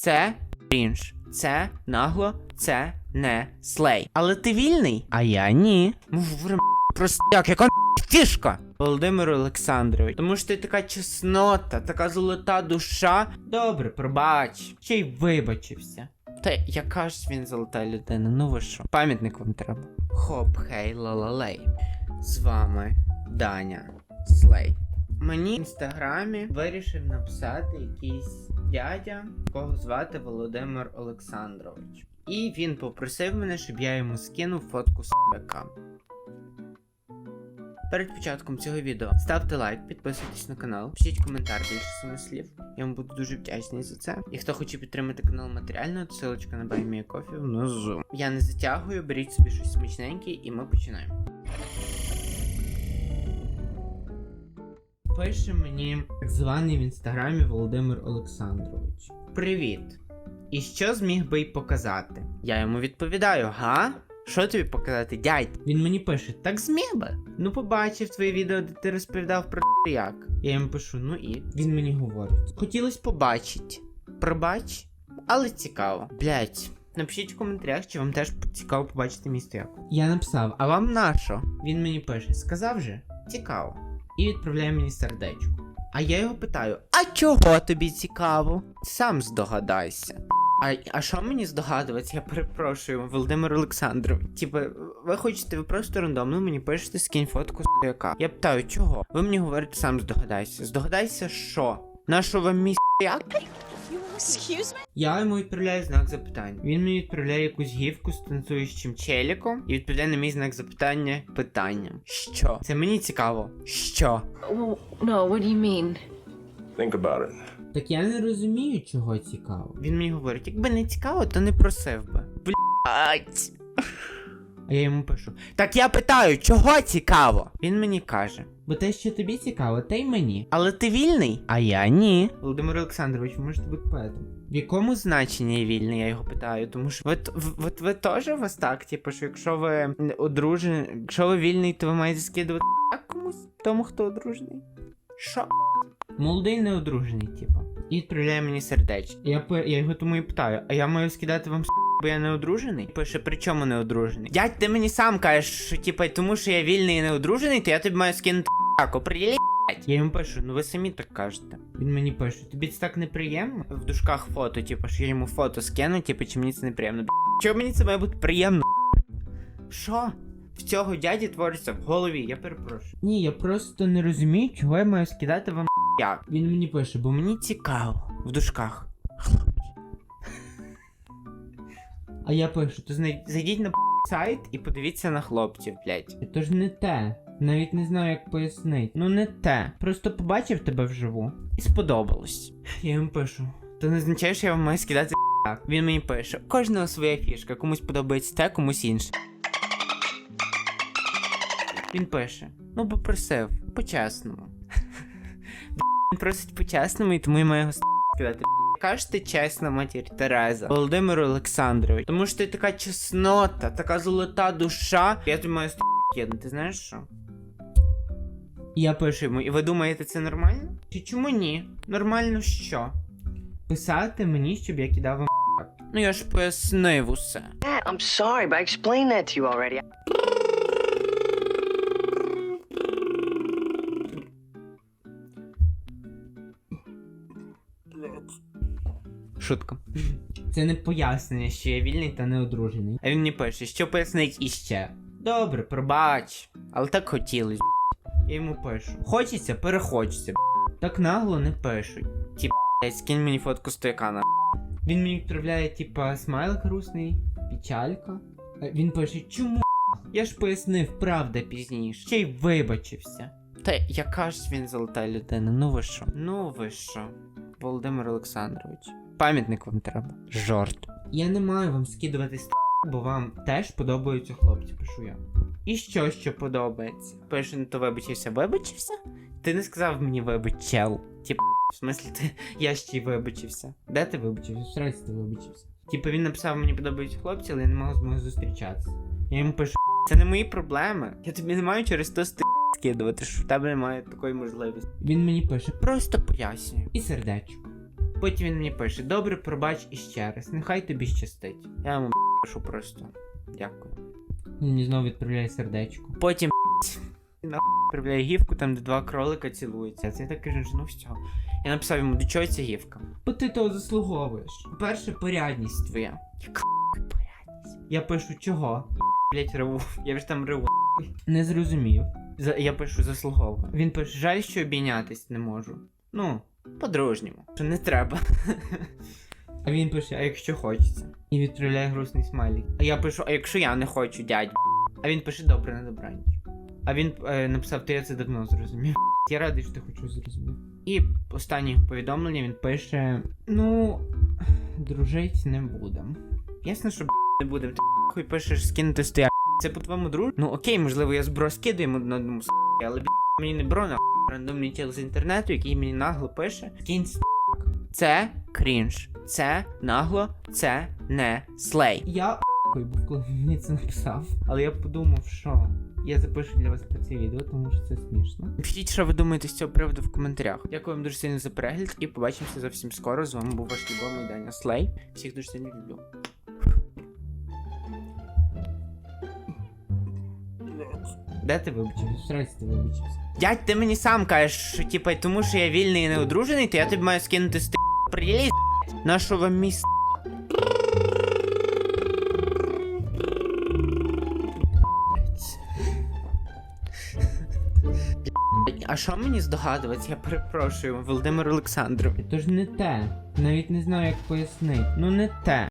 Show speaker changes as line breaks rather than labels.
Це крінж. Це нагло, це не слей. Але ти вільний? А я ні. Ми говоримо просто як, яка фішка. Володимир Олександрович, тому що ти така чеснота, така золота душа. Добре, пробач. Ще й вибачився. Та яка ж він золота людина, ну ви що? Пам'ятник вам треба. Хоп, хей, лалалей. З вами Даня Слей. Мені в інстаграмі вирішив написати якийсь дядя, кого звати Володимир Олександрович. І він попросив мене, щоб я йому скинув фотку з Перед початком цього відео ставте лайк, підписуйтесь на канал, пишіть коментар більше своїх слів. Я вам буду дуже вдячний за це. І хто хоче підтримати канал матеріально, то ссылочка на BuyMeACoffee внизу. Я не затягую, беріть собі щось смачненьке, і ми починаємо. Пише мені так званий в інстаграмі Володимир Олександрович. Привіт! І що зміг би й показати? Я йому відповідаю: га? Що тобі показати, дядь? Він мені пише: так зміг би. Ну, побачив твоє відео, де ти розповідав про як. Я йому пишу, ну і він мені говорить: хотілося побачити. Пробач, але цікаво. Блять. Напишіть в коментарях, чи вам теж цікаво побачити мій стояк. Я написав, а вам на що? Він мені пише, сказав же, цікаво. І відправляє мені сердечко. А я його питаю: А чого тобі цікаво? Сам здогадайся. А, а що мені здогадуватися? Я перепрошую, Володимир Олександров. Типа, ви хочете, ви просто рандомно мені пишете скинь фотку яка. Я питаю, чого? Ви мені говорите, сам здогадайся. Здогадайся, що? На що вам мій як?
Excuse me?
Я йому відправляю знак запитання. Він мені відправляє якусь гівку з танцюючим челіком і відповідає на мій знак запитання питанням. Що? Це мені цікаво. Що?
No, what do you mean?
Think about it.
Так я не розумію, чого цікаво. Він мені говорить, якби не цікаво, то не просив би. Блять. А я йому пишу: Так я питаю, чого цікаво? Він мені каже. Бо те, що тобі цікаво, те й мені. Але ти вільний? А я ні. Володимир Олександрович, ви можете бути поетом. В якому значенні я вільний, я його питаю, тому що ви, т- в- от ви теж у вас так, типу, що якщо ви одружені, якщо ви вільний, то ви маєте скидувати комусь тому, хто одружений. Що? Молодий не одружений, типу. І відправляє мені сердечко. Я, я його тому і питаю, а я маю скидати вам с**, бо я не одружений? Пише, при чому не одружений? Дядь, ти мені сам кажеш, що типу, тому що я вільний і не одружений, то я тобі маю скинути так, оприділі. Я йому пишу, ну ви самі так кажете. Він мені пише, тобі це так неприємно? В дужках фото, типу, що я йому фото скину, типу, чи мені це неприємно? Чого мені це має бути приємно? Що? В цього дяді твориться в голові, я перепрошую. Ні, я просто не розумію, чого я маю скидати вам як. Він мені пише, бо мені цікаво. В дужках. А я пишу, то зайдіть на сайт і подивіться на хлопців, блять. Це ж не те. Навіть не знаю, як пояснити. Ну не те. Просто побачив тебе вживу і сподобалось. Я йому пишу. То не означає, що я вам маю скидати як. Він мені пише: кожного своя фішка, комусь подобається те, комусь інше. Він пише: ну попросив, по-чесному. Він просить по-чесному, і тому я маю його сказати. Кажете чесно, матір Тереза, Володимир Олександрович, тому що ти така чеснота, така золота душа. Я тобі маю кинути, знаєш що? Я пишу йому, і ви думаєте, це нормально? Чи чому ні? Нормально що? Писати мені, щоб я кидав вам. Ну я ж пояснив усе.
Dad, I'm sorry, but I explained that to you already.
Шутка. Це не пояснення, що я вільний та не одружений. А він мені пише, що пояснить іще. Добре, пробач. Але так хотілось. Я йому пишу. Хочеться, перехочеться. Так нагло не пишуть. Блядь, скинь мені фотку стояка на. Він мені відправляє, типа, смайлик грустний, печалька. Він пише, чому? Я ж пояснив, правда, пізніше. Ще й вибачився. Та яка ж він золота людина, ну ви що? Ну ви що? Володимир Олександрович. Пам'ятник вам треба. Жорт. Я не маю вам скидувати ст, бо вам теж подобаються хлопці, пишу я. І що, що подобається? Пише, ну то вибачився, вибачився? Ти не сказав мені вибачел. Типа, в смислі, ти я ще й вибачився. Де ти вибачився? В сраці ти вибачився. Типу він написав, мені подобаються хлопці, але я не мав змоги зустрічатися. Я йому пишу, це не мої проблеми. Я тобі не маю через то сти скидувати, що в тебе немає такої можливості. Він мені пише, просто пояснюю. І сердечко. Потім він мені пише: Добре, пробач іще раз, нехай тобі щастить. Я йому пишу просто. Дякую. Він мені знову відправляє сердечко. Потім на відправляє гівку, там де два кролика цілуються. Це я так кажу, ну все. Я написав йому, до чого ця гівка? Бо ти того заслуговуєш. По-перше, порядність твоя. Яка порядність? Я пишу, чого? Блять, реву. Я ж там реву. Не зрозумів. За- Я пишу заслуговую. Він пише, жаль, що обійнятись не можу. Ну, по-дружньому. Що не треба. А він пише, а якщо хочеться. І відправляє грустний смайлік. А я пишу, а якщо я не хочу, дядь. А він пише добре на добраніч. А він е, написав, то я це давно зрозумів. Я радий, що ти хоч щось зрозумів. І останнє повідомлення він пише: Ну, дружить не будем. Ясно, що не будем. Ти хуй пишеш скинути стоя. Це по твоєму дружу? Ну окей, можливо, я збро скидаю йому на одному с**, але б**, мені не бро на рандомний тіл з інтернету, який мені нагло пише. Кінь с**. Це крінж. Це нагло, це не слей. Я був, коли мені це написав. Але я подумав, що я запишу для вас про це відео, тому що це смішно. Пишіть, що ви думаєте з цього приводу в коментарях. Дякую вам дуже сильно за перегляд і побачимося зовсім скоро. З вами був ваш любимий Даня Слей. Всіх дуже сильно люблю. Де ти вибачився? Срайся ти вибачився. Дядь, ти мені сам кажеш, що типа, тому що я вільний і не одружений, то я тобі маю скинути з Прилізь, на що вам міс... А що мені здогадуватися? Я перепрошую, Володимир Олександрович. Тож не те. Навіть не знаю, як пояснити. Ну не те.